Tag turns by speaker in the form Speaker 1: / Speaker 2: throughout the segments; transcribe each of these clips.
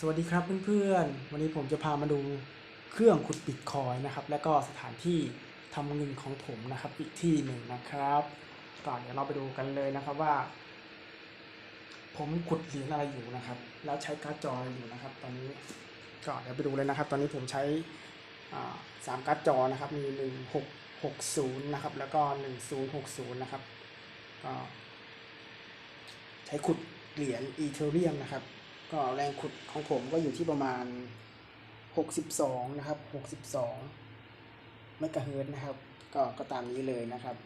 Speaker 1: สวัสดีครับเพื่อนๆ วันนี้ผมจะพามาดูเครื่องขุดบิตคอยน์นะครับ และก็สถานที่ทำเงินของผมนะครับ อีกที่หนึ่งนะครับก่อนเดี๋ยวเราไปดูกันเลยนะครับว่า ผมขุดเหรียญอะไรอยู่นะครับ แล้วใช้การ์ดจออะไรอยู่นะครับ ตอนนี้ก็เดี๋ยวไปดูเลยนะครับ ตอนนี้ผมใช้สามการ์ดจอนะครับ มีหนึ่งหกหกศูนย์นะครับ แล้วก็หนึ่งศูนย์หกศูนย์นะครับก็ใช้ขุดเหรียญอีเทเรียมนะครับ ก็แรงขุดของผมก็อยู่ที่ประมาณ 62 นะครับ 62เมกะเฮิร์ตนะครับ ก็ก็ตามนี้เลยนะครับ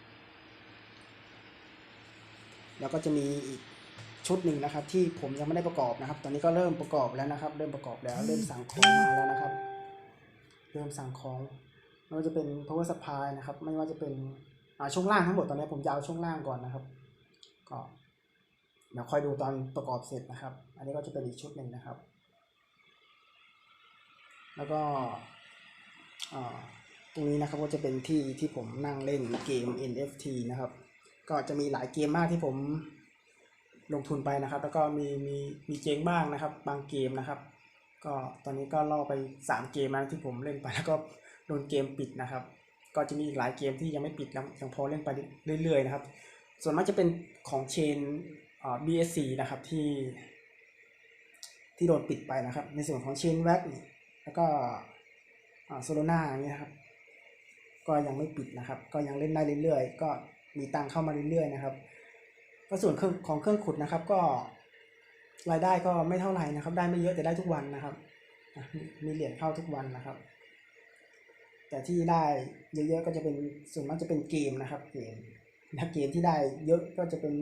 Speaker 1: แล้วก็จะมีอีกชุดหนึ่งนะครับ ที่ผมยังไม่ได้ประกอบนะครับ ตอนนี้ก็เริ่มประกอบแล้วนะครับ เริ่มประกอบแล้ว เริ่มสั่งของมาแล้วนะครับ เริ่มสั่งของไม่ว่าจะเป็น power supply นะครับ ไม่ว่าจะเป็นช่วงล่างทั้งหมดตอนนี้ผมจะเอาช่วงล่างก่อนนะครับ ก็ เดี๋ยวค่อยดูตอนประกอบเสร็จนะครับ อันนี้ก็จะเป็นอีกชุดหนึ่งนะครับ แล้วก็อ่าตรงนี้นะครับก็จะเป็นที่ที่ผมนั่งเล่นเกม NFT นะครับ ก็จะมีหลายเกมมากที่ผมลงทุนไปนะครับ แล้วก็มีมีมีเจ๊งบ้างนะครับ บางเกมนะครับ ก็ตอนนี้ก็ล่อไปสามเกมแล้วที่ผมเล่นไปแล้วก็โดนเกมปิดนะครับ ก็จะมีอีกหลายเกมที่ยังไม่ปิดนะยังพอเล่นไปเรื่อยๆนะครับ ส่วนมากจะเป็นของเชน BSC นะครับที่ ที่โดนปิดไปนะครับ ในส่วนของเชนแว็กแล้วก็โซโลนาอย่างเงี้ยครับก็ยังไม่ปิดนะครับ ก็ยังเล่นได้เรื่อยๆ ก็มีตังเข้ามาเรื่อยๆนะครับก็ส่วนเครื่องของเครื่องขุดนะครับก็รายได้ก็ไม่เท่าไหร่นะครับ ได้ไม่เยอะแต่ได้ทุกวันนะครับ มีเหรียญเข้าทุกวันนะครับ แต่ที่ได้เยอะๆก็จะเป็นส่วนมากจะเป็นเกมนะครับเกมถ้าเกมที่ได้เยอะก็จะเป็น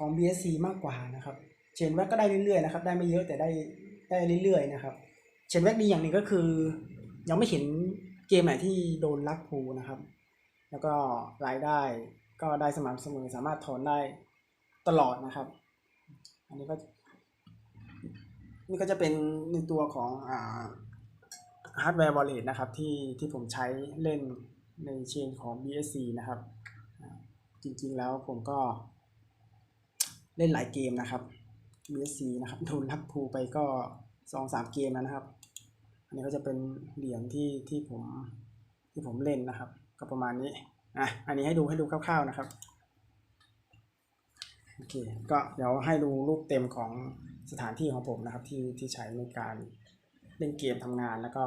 Speaker 1: ของ BSC มากกว่านะครับเชนแว็กก็ได้เรื่อยๆนะครับ ได้ไม่เยอะแต่ได้ได้เรื่อยๆนะครับเชนแว็กดีอย่างหนึ่งก็คือ ยังไม่เห็นเกมไหนที่โดนลักพูนะครับ แล้วก็รายได้ก็ได้สม่ำเสมอสามารถถอนได้ตลอดนะครับ อันนี้ก็นี่ก็จะเป็นในตัวของอ่าฮาร์ดแวร์วอลเล็ตนะครับที่ที่ผมใช้เล่นในเชนของ BSC นะครับ จริงๆแล้วผมก็ เล่นหลายเกมนะครับ BSC นะครับโดนลักพูไปก็สองสามเกมแล้วนะครับ อันนี้ก็จะเป็นเหรียญที่ที่ผมที่ผมเล่นนะครับ ก็ประมาณนี้อะอันนี้ให้ดูให้ดูคร่าวๆนะครับโอเคก็เดี๋ยวให้ดูรูปเต็มของสถานที่ของผมนะครับ ที่ที่ใช้ในการเล่นเกมทำงานแล้วก็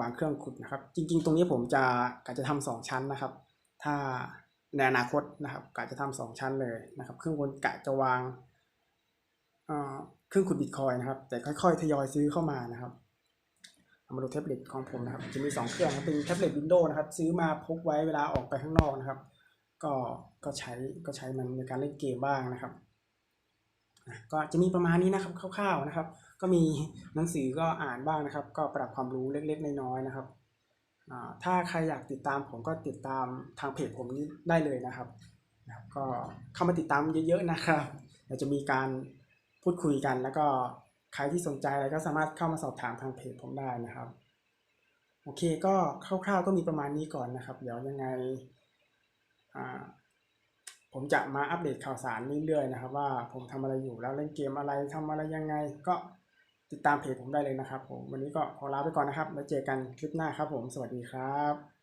Speaker 1: วางเครื่องขุดนะครับ จริง ๆ ตรงนี้ผมจะกะจะทำสองชั้นนะครับ ถ้า ในอนาคตนะครับกะจะทำสองชั้นเลยนะครับเครื่องบนกะจะวางเครื่องขุดบิตคอยนะครับ แต่ค่อยๆทยอยซื้อเข้ามานะครับมาดูแท็บเล็ตของผมนะครับ จะมี 2 เครื่องเป็นแท็บเล็ตวินโดว์นะครับ ซื้อมาพกไว้เวลาออกไปข้างนอกนะครับ ก็ก็ใช้ก็ใช้มันในการเล่นเกมบ้างนะครับก็จะมีประมาณนี้นะครับคร่าวๆนะครับ ก็มีหนังสือก็อ่านบ้างนะครับ ก็ปรับความรู้เล็กๆน้อยๆนะครับ ถ้าใครอยากติดตามผมก็ติดตามทางเพจผมนี้ได้เลยนะครับนะครับ ก็เข้ามาติดตามเยอะๆนะครับเดี๋ยวจะมีการพูดคุยกันแล้วก็ใครที่สนใจอะไรก็สามารถเข้ามาสอบถามทางเพจผมได้นะครับ โอเคก็คร่าวๆก็มีประมาณนี้ก่อนนะครับ เดี๋ยวยังไงอ่าผมจะมาอัปเดตข่าวสารเรื่อยๆนะครับ ว่าผมทำอะไรอยู่แล้วเล่นเกมอะไรทำอะไรยังไงก็ ติดตามเพจผมได้เลยนะครับผมวันนี้ก็ขอลาไปก่อนนะครับ แล้วเจอกันคลิปหน้าครับผม สวัสดีครับ